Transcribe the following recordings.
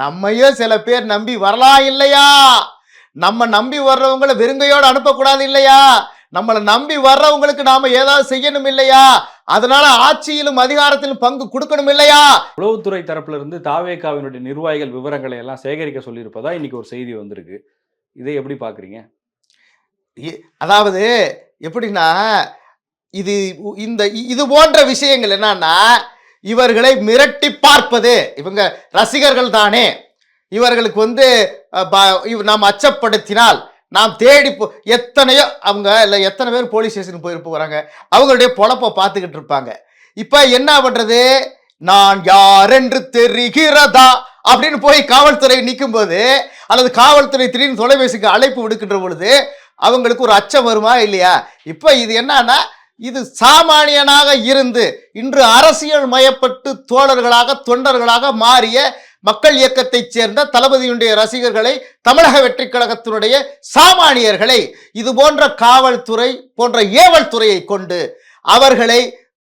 நம்மையே சில பேர் நம்பி வரலாம் இல்லையா? நம்ம நம்பி வர்றவங்கள வெறுங்கையோடு அனுப்பக்கூடாது இல்லையா? நம்மளை நம்பி வர்றவங்களுக்கு நாம ஏதாவது செய்யணும் இல்லையா? அதனால ஆட்சியிலும் அதிகாரத்திலும் பங்கு கொடுக்கணும் இல்லையா? உளவுத்துறை தரப்புல இருந்து தாவேகாவினுடைய நிர்வாகிகள் விவரங்களை எல்லாம் சேகரிக்க சொல்லியிருப்பதா இன்னைக்கு ஒரு செய்தி வந்திருக்கு. இதை எப்படி பாக்குறீங்க அதாவது எப்படின்னா இது இந்த இது போன்ற விஷயங்கள் என்னன்னா இவர்களை மிரட்டி பார்ப்பது. இவங்க ரசிகர்கள் தானே. இவர்களுக்கு வந்து ப- இவ்- நாம் அச்சப்படுத்தினால் நாம் தேடி போ எத்தனையோ அவங்க இல்லை எத்தனை பேர் போலீஸ் ஸ்டேஷனுக்கு போயிருப்பு வராங்க அவங்களுடைய பொழப்ப பார்த்துக்கிட்டு இருப்பாங்க. இப்போ என்ன பண்ணுறது நான் யார் என்று தெரிகிறதா? அப்படின்னு போய் காவல்துறை நிற்கும் போது அல்லது காவல்துறை திடீர்னு தொலைபேசிக்கு அழைப்பு விடுக்கின்ற பொழுது அவங்களுக்கு ஒரு அச்சம் வருமா இல்லையா? இப்போ இது என்னன்னா இது சாமானியனாக இருந்து இன்று அரசியல் மயப்பட்டு தோழர்களாக தொண்டர்களாக மாறிய மக்கள் இயக்கத்தைச் சேர்ந்த தளபதியுடைய ரசிகர்களை தமிழக வெற்றி கழகத்தினுடைய சாமானியர்களை இது போன்ற காவல்துறை போன்ற ஏவல் துறையை கொண்டு அவர்களை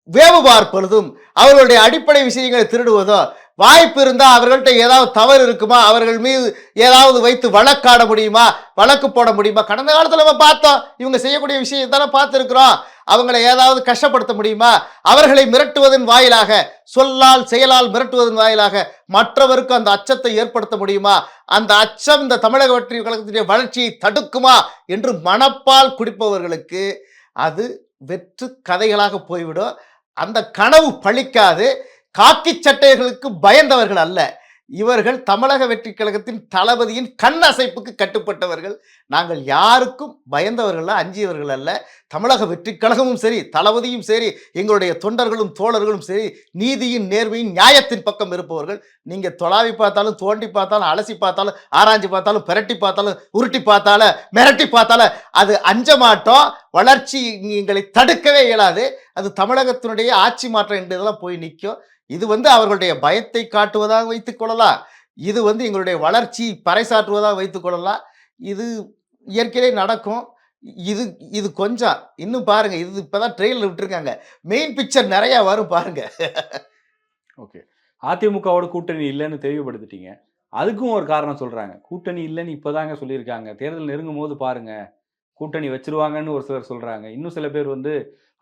வேவு பார்ப்பதும் அவர்களுடைய அடிப்படை விஷயங்களை திருடுவதோ வாய்ப்பு இருந்தால் அவர்கள்ட்ட ஏதாவது தவறு இருக்குமா? அவர்கள் மீது ஏதாவது வைத்து வழக்காட முடியுமா? வழக்கு போட முடியுமா? கடந்த காலத்தில் நம்ம பார்த்தோம். இவங்க செய்யக்கூடிய விஷயம் தானே பார்த்துருக்குறோம். அவங்களை ஏதாவது கஷ்டப்படுத்த முடியுமா? அவர்களை மிரட்டுவதன் வாயிலாக சொல்லால் செயலால் மிரட்டுவதன் வாயிலாக மற்றவருக்கு அந்த அச்சத்தை ஏற்படுத்த முடியுமா? அந்த அச்சம் இந்த தமிழக வெற்றி கழகத்தினுடைய வளர்ச்சியை தடுக்குமா? என்று மனப்பால் குடிப்பவர்களுக்கு அது வெற்று கதைகளாக போய்விடும். அந்த கனவு பழிக்காது. காக்கி சட்டைகளுக்கு பயந்தவர்கள் அல்ல. இவர்கள் தமிழக வெற்றி கழகத்தின் தளபதியின் கண் அசைப்புக்கு கட்டுப்பட்டவர்கள். நாங்கள் யாருக்கும் பயந்தவர்கள் அஞ்சியவர்கள் அல்ல. தமிழக வெற்றி கழகமும் சரி தளபதியும் சரி எங்களுடைய தொண்டர்களும் தோழர்களும் சரி நீதியின் நேர்மையின் நியாயத்தின் பக்கம் இருப்பவர்கள். நீங்கள் தொலாவி பார்த்தாலும் தோண்டி பார்த்தாலும் அலசி பார்த்தாலும் ஆராய்ஞ்சு பார்த்தாலும் பிரட்டி பார்த்தாலும் உருட்டி பார்த்தாலும் மிரட்டி பார்த்தாலும் அது அஞ்ச மாட்டோம். வளர்ச்சி எங்களை தடுக்கவே இயலாது. அது தமிழகத்தினுடைய ஆட்சி மாற்றம் என்று இதெல்லாம் போய் நிற்கும். இது வந்து அவர்களுடைய பயத்தை காட்டுவதாக வைத்துக் கொள்ளலாம். இது வந்து எங்களுடைய வளர்ச்சி பறைசாற்றுவதாக வைத்துக் கொள்ளலாம். இது இயற்கையிலே நடக்கும். இது இது கொஞ்சம் இன்னும் பாருங்க இது இப்பதான் ட்ரெயிலர் விட்டுருக்காங்க. மெயின் பிக்சர் நிறைய வரும் பாருங்க. ஓகே அதிமுகவோட கூட்டணி இல்லைன்னு தெளிவுபடுத்திட்டீங்க. அதுக்கும் ஒரு காரணம் சொல்றாங்க. கூட்டணி இல்லைன்னு இப்போதாங்க சொல்லியிருக்காங்க. தேர்தல் நெருங்கும் போது பாருங்க கூட்டணி வச்சிருவாங்கன்னு ஒரு சிலர் சொல்றாங்க. இன்னும் சில பேர் வந்து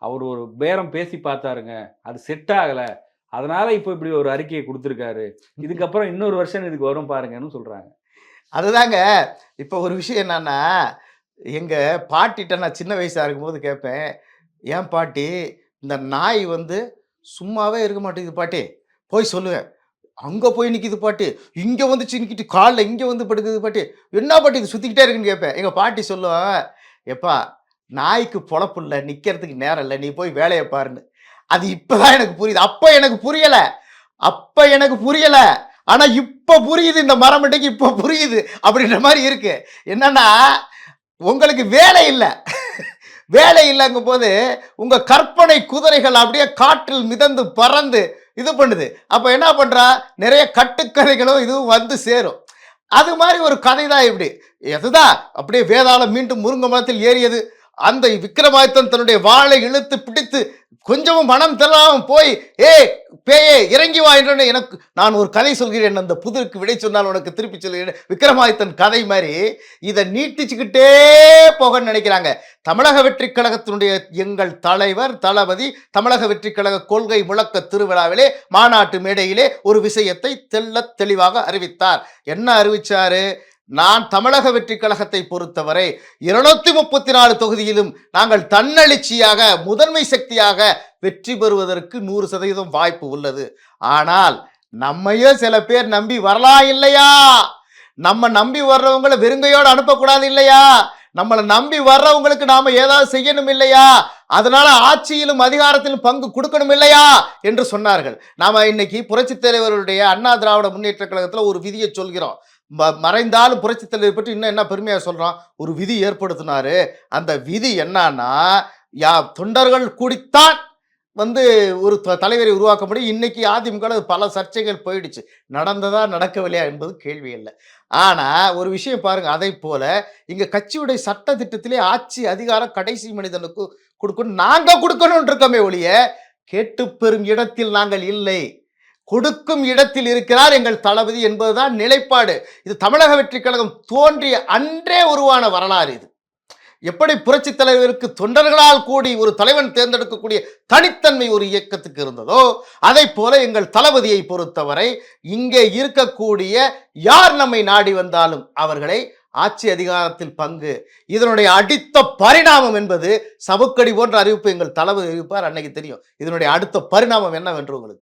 அவர் ஒரு பேரம் பேசி பார்த்தாருங்க. அது செட் ஆகலை. அதனால இப்போ இப்படி ஒரு அறிக்கையை கொடுத்துருக்காரு. இதுக்கப்புறம் இன்னொரு வருஷம் இதுக்கு வரும் பாருங்கன்னு சொல்றாங்க. அதுதாங்க. இப்போ ஒரு விஷயம் என்னன்னா எங்க பாட்டிட்ட நான் சின்ன வயசா இருக்கும்போது கேட்பேன் ஏன் பாட்டி இந்த நாய் வந்து சும்மாவே இருக்க மாட்டேங்குது பாட்டி. போய் சொல்லுவேன். அங்கே போய் நிற்கிது பாட்டி. இங்கே வந்து நிற்கிட்டு காலில் இங்கே வந்து படுக்குது பாட்டி. என்ன பாட்டி இது சுற்றிக்கிட்டே இருக்குன்னு கேட்பேன் எங்கள் பாட்டி சொல்லுவேன் எப்பா நாய்க்கு பொழப்பு இல்லை நிற்கிறதுக்கு நேரம் இல்லை. நீ போய் வேலையை பாருன்னு. அது இப்பதான் எனக்கு புரியுது. அப்போ எனக்கு புரியலை. அப்போ எனக்கு புரியலை. ஆனால் இப்போ புரியுது. இந்த மரமட்டைக்கு இப்போ புரியுது அப்படின்ற மாதிரி இருக்கு. என்னன்னா உங்களுக்கு வேலை இல்லை. வேலை இல்லைங்கும் போது உங்க கற்பனை குதிரைகள் அப்படியே காற்றில் மிதந்து பறந்து இது பண்ணுது. அப்ப என்ன பண்றா? நிறைய கட்டுக்கதைகளும் இதுவும் வந்து சேரும். அது மாதிரி ஒரு கதை தான் இப்படி. எதுதான்? அப்படியே வேதாளம் மீண்டும் முருங்க மரத்தில் ஏறியது. அந்த விக்ரமாதித்தன் தன்னுடைய வாளை இழுத்து பிடித்து கொஞ்சமும் மனம் தெல்லாமல் போய் ஏ பேயே இறங்கி வா என்று எனக்கு நான் ஒரு கதை சொல்கிறேன். அந்த புதிருக்கு விடை சொன்னால் உனக்கு திருப்பி சொல்கிறேன். விக்ரமாதித்தன் கதை மாதிரி இதை நீட்டிச்சுக்கிட்டே போக நினைக்கிறாங்க. தமிழக வெற்றி கழகத்தினுடைய எங்கள் தலைவர் தளபதி தமிழக வெற்றிக் கழக கொள்கை முழக்க திருவிழாவிலே மாநாட்டு மேடையிலே ஒரு விஷயத்தை தெள்ளத் தெளிவாக அறிவித்தார். என்ன அறிவிச்சாரு? நான் தமிழக வெற்றி கழகத்தை பொறுத்தவரை இருநூத்தி முப்பத்தி நாலு தொகுதியிலும் நாங்கள் தன்னெழுச்சியாக முதன்மை சக்தியாக வெற்றி பெறுவதற்கு நூறு சதவீதம் வாய்ப்பு உள்ளது. ஆனால் நம்மையே சில பேர் நம்பி வரலாம் இல்லையா? நம்ம நம்பி வர்றவங்கள வெறுங்கையோடு அனுப்பக்கூடாது இல்லையா? நம்மளை நம்பி வர்றவங்களுக்கு நாம ஏதாவது செய்யணும் இல்லையா? அதனால ஆட்சியிலும் அதிகாரத்திலும் பங்கு கொடுக்கணும் இல்லையா? என்று சொன்னார்கள். நாம இன்னைக்கு புரட்சித் தலைவருடைய அண்ணா திராவிட முன்னேற்ற கழகத்தில் ஒரு விதியை சொல்கிறோம். மறைந்தாலும் புரட்சி தலைவர் பற்றி இன்னும் என்ன பெருமையாக சொல்கிறோம் ஒரு விதி ஏற்படுத்தினாரு. அந்த விதி என்னன்னா யா தொண்டர்கள் கூடித்தான் வந்து ஒரு த- தலைவரை உருவாக்க முடியும் இன்னைக்கு அதிமுக பல சர்ச்சைகள் போயிடுச்சு. நடந்ததா நடக்கவில்லையா என்பது கேள்வி இல்லை. ஆனால் ஒரு விஷயம் பாருங்க அதை போல இங்கே கட்சியுடைய சட்ட திட்டத்திலே ஆட்சி அதிகாரம் கடைசி மனிதனுக்கு கொடுக்கணும் நாங்கள் கொடுக்கணும் இருக்கோமே ஒழிய கேட்டு பெறும் இடத்தில் நாங்கள் இல்லை. கொடுக்கும் இடத்தில் இருக்கிறார் எங்கள் தளபதி என்பதுதான் நிலைப்பாடு. இது தமிழக வெற்றி கழகம் தோன்றிய அன்றே உருவான வரலாறு இது. எப்படி புரட்சி தலைவருக்கு தொண்டர்களால் கூடி ஒரு தலைவன் தேர்ந்தெடுக்கக்கூடிய தனித்தன்மை ஒரு இயக்கத்துக்கு இருந்ததோ அதை போல எங்கள் தளபதியை பொறுத்தவரை இங்கே இருக்கக்கூடிய யார் நம்மை நாடி வந்தாலும் அவர்களை ஆட்சி அதிகாரத்தில் பங்கு. இதனுடைய அடுத்த பரிணாமம் என்பது சவுக்கடி போன்ற அறிவிப்பு எங்கள் தளபதி அறிவிப்பார் அன்னைக்கு தெரியும். இதனுடைய அடுத்த பரிணாமம் என்னவென்று உங்களுக்கு